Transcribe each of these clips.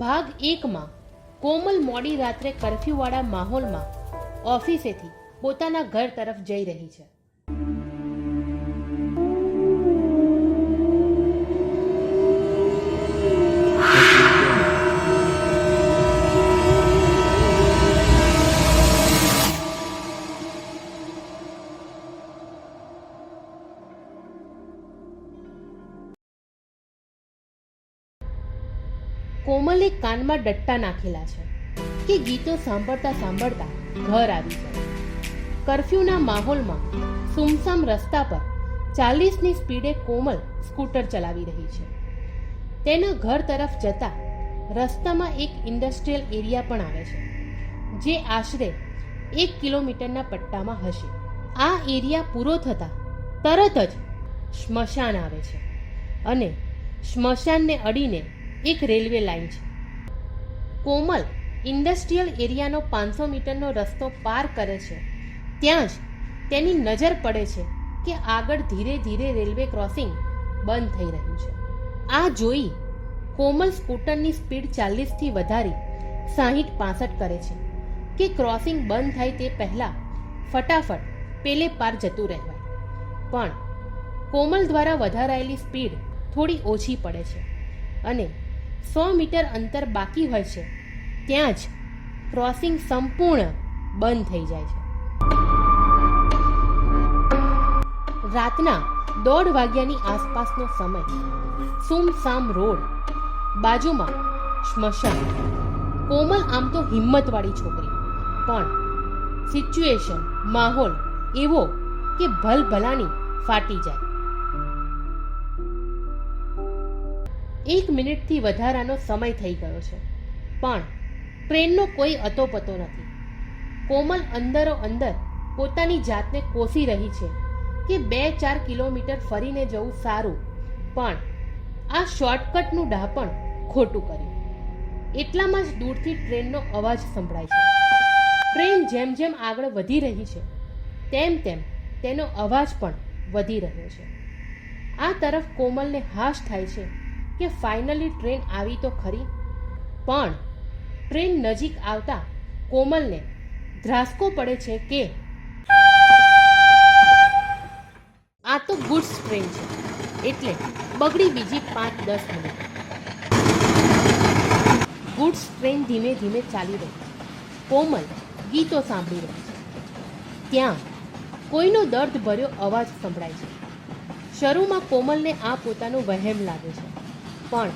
ભાગ એકમાં કોમલ મોડી રાત્રે કરફ્યુવાળા માહોલમાં ઓફિસેથી પોતાના ઘર તરફ જઈ રહી છે. કોમલે કાનમાં ડટ્ટા નાખેલા છે કે ગીતો સાંભળતા સાંભળતા ઘર આવી જાય. કર્ફ્યુના માહોલમાં સુમસામ રસ્તા પર ચાલીસની સ્પીડે કોમલ સ્કૂટર ચલાવી રહી છે. તેના ઘર તરફ જતા રસ્તામાં એક ઇન્ડસ્ટ્રીયલ એરિયા પણ આવે છે, જે આશરે એક કિલોમીટરના પટ્ટામાં હશે. આ એરિયા પૂરો થતાં તરત જ સ્મશાન આવે છે અને સ્મશાનને અડીને એક રેલવે લાઇન છે. કોમલ ઇન્ડસ્ટ્રીયલ એરિયાનો પાંચસો મીટરનો રસ્તો પાર કરે છે. ત્યાં જ તેની નજર પડે છે કે આગળ ધીરે ધીરે રેલવે ક્રોસિંગ બંધ થઈ રહ્યું છે. આ જોઈ કોમલ સ્કૂટરની સ્પીડ ચાલીસથી વધારી સાહીઠ પાસઠ કરે છે કે ક્રોસિંગ બંધ થાય તે પહેલાં ફટાફટ પેલે પાર જતું રહેવાય. પણ કોમલ દ્વારા વધારાયેલી સ્પીડ થોડી ઓછી પડે છે અને સો મીટર અંતર બાકી હોય છે, ત્યાં જ ક્રોસિંગ સંપૂર્ણ બંધ થઈ જાય છે. રાતના દોઢ વાગ્યાની આસપાસનો સમય. સુમસામ રોડ. બાજુમાં સ્મશાન. કોમલ આમ તો હિંમતવાળી છોકરી. પણ સિચ્યુએશન, માહોલ એવો કે ભલભલાની ફાટી જાય. એક મિનિટથી વધારાનો સમય થઈ ગયો છે. પણ ટ્રેનનો કોઈ અતોપતો નથી. કોમલ અંદરો અંદર પોતાની જાતને કોસી રહી છે કે બે ચાર કિલોમીટર ફરીને જવું સારું, પણ આ શોર્ટકટનું ડાપણ ખોટું કર્યું. એટલામાં જ દૂરથી ટ્રેનનો અવાજ સંભળાય છે. ટ્રેન જેમ જેમ આગળ વધી રહી છે, તેમ તેમ તેનો અવાજ પણ વધી રહ્યો છે. આ તરફ કોમલને હાશ થાય છે કે ફાઇનલી ટ્રેન આવી તો ખરી? પણ ટ્રેન નજીક આવતા કોમલને ધ્રાસકો પડે છે કે આ તો ગુડ્સ ટ્રેન છે. એટલે બગડી બીજી પાંચ દસ મિનિટ. ગુડ્સ ટ્રેન ધીમે ધીમે ચાલી રહી. છે કોમલ ગીતો સાંભળી રહી છે. ત્યાં કોઈનો દર્દ ભર્યો અવાજ સંભળાય છે. શરૂમાં કોમલને આ પોતાનો વહેમ લાગે છે. પણ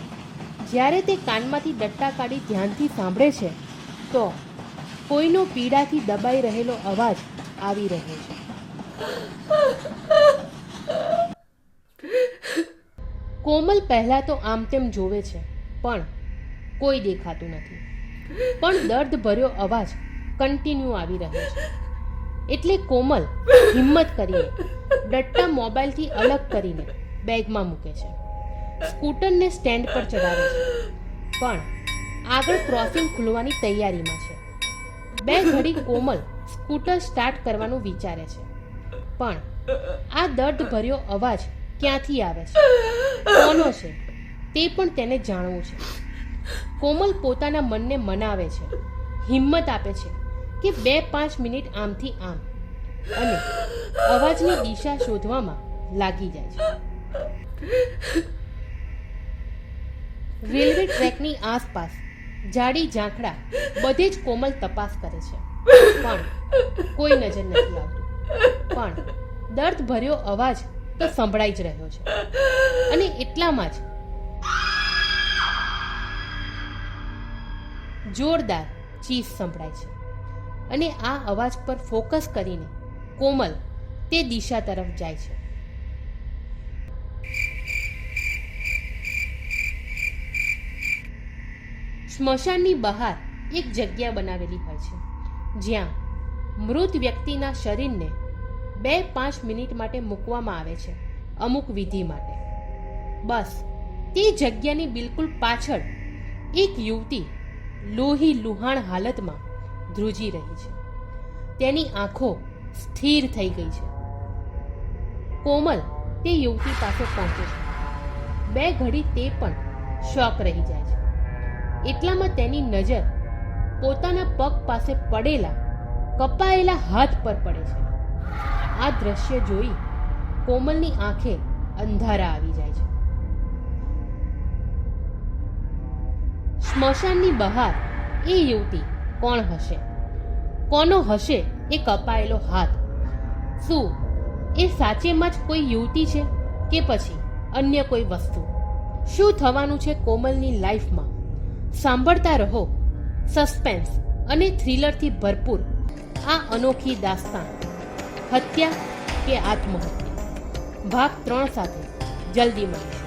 જ્યારે તે કાનમાંથી ડટ્ટા કાઢી ધ્યાનથી સાંભળે છે, તો કોઈનો પીડાથી દબાઈ રહેલો અવાજ આવી રહ્યો છે. કોમલ પહેલા તો આમ તેમ જોવે છે, પણ કોઈ દેખાતું નથી. પણ દર્દ ભર્યો અવાજ કન્ટિન્યુ આવી રહ્યો છે. એટલે કોમલ હિંમત કરીને ડટ્ટા મોબાઈલથી અલગ કરીને બેગમાં મૂકે છે. સ્કૂટરને સ્ટેન્ડ પર ચડાવે છે. પણ આગળ ક્રોસિંગ ખુલવાની તૈયારીમાં છે. બે ઘડી કોમલ સ્કૂટર સ્ટાર્ટ કરવાનું વિચારે છે. પણ આ દર્દ ભર્યો અવાજ ક્યાંથી આવે છે? કોનો છે? તે પણ તેને જાણવું છે. કોમલ પોતાના મનને મનાવે છે. હિંમત આપે છે કે બે પાંચ મિનિટ આમથી આમ. અને અવાજની દિશા શોધવામાં લાગી જાય છે. રેલવે ટ્રેકની આસપાસ જાડી ઝાંખડા બધે જ કોમલ તપાસ કરે છે. પણ કોઈ નજર નથી આવતું. પણ દર્દ ભર્યો અવાજ તો સંભળાઈ જ રહ્યો છે. અને એટલામાં જ જોરદાર ચીસ સંભળાય છે. અને આ અવાજ પર ફોકસ કરીને કોમલ તે દિશા તરફ જાય છે. સ્મશાનની બહાર એક જગ્યા બનાવેલી હોય છે, જ્યાં મૃત વ્યક્તિના શરીરને બે પાંચ મિનિટ માટે મૂકવામાં આવે છે, અમુક વિધિ માટે. બસ, તે જગ્યાની બિલકુલ પાછળ એક યુવતી લોહી લુહાણ હાલતમાં ધ્રુજી રહી છે. તેની આંખો સ્થિર થઈ ગઈ છે. કોમલ તે યુવતી પાસે પહોંચે છે. બે ઘડી તે પણ શોક રહી જાય છે. એટલામાં તેની નજર પોતાના પગ પાસે પડેલા કપાયેલા હાથ પર પડે છે. આ દ્રશ્ય જોઈ કોમલની આંખે અંધારા આવી જાય છે. સ્મશાનની બહાર એ યુવતી કોણ હશે? કોનો હશે એ કપાયેલો હાથ? શું એ સાચેમાં જ કોઈ યુવતી છે કે પછી અન્ય કોઈ વસ્તુ? શું થવાનું છે કોમલની લાઈફમાં? સાંભળતા રહો. સસ્પેન્સ અને થ્રિલરથી ભરપૂર આ અનોખી દાસ્તાન. હત્યા કે આત્મહત્યા? ભાગ ત્રણ સાથે. જલ્દી મળીશું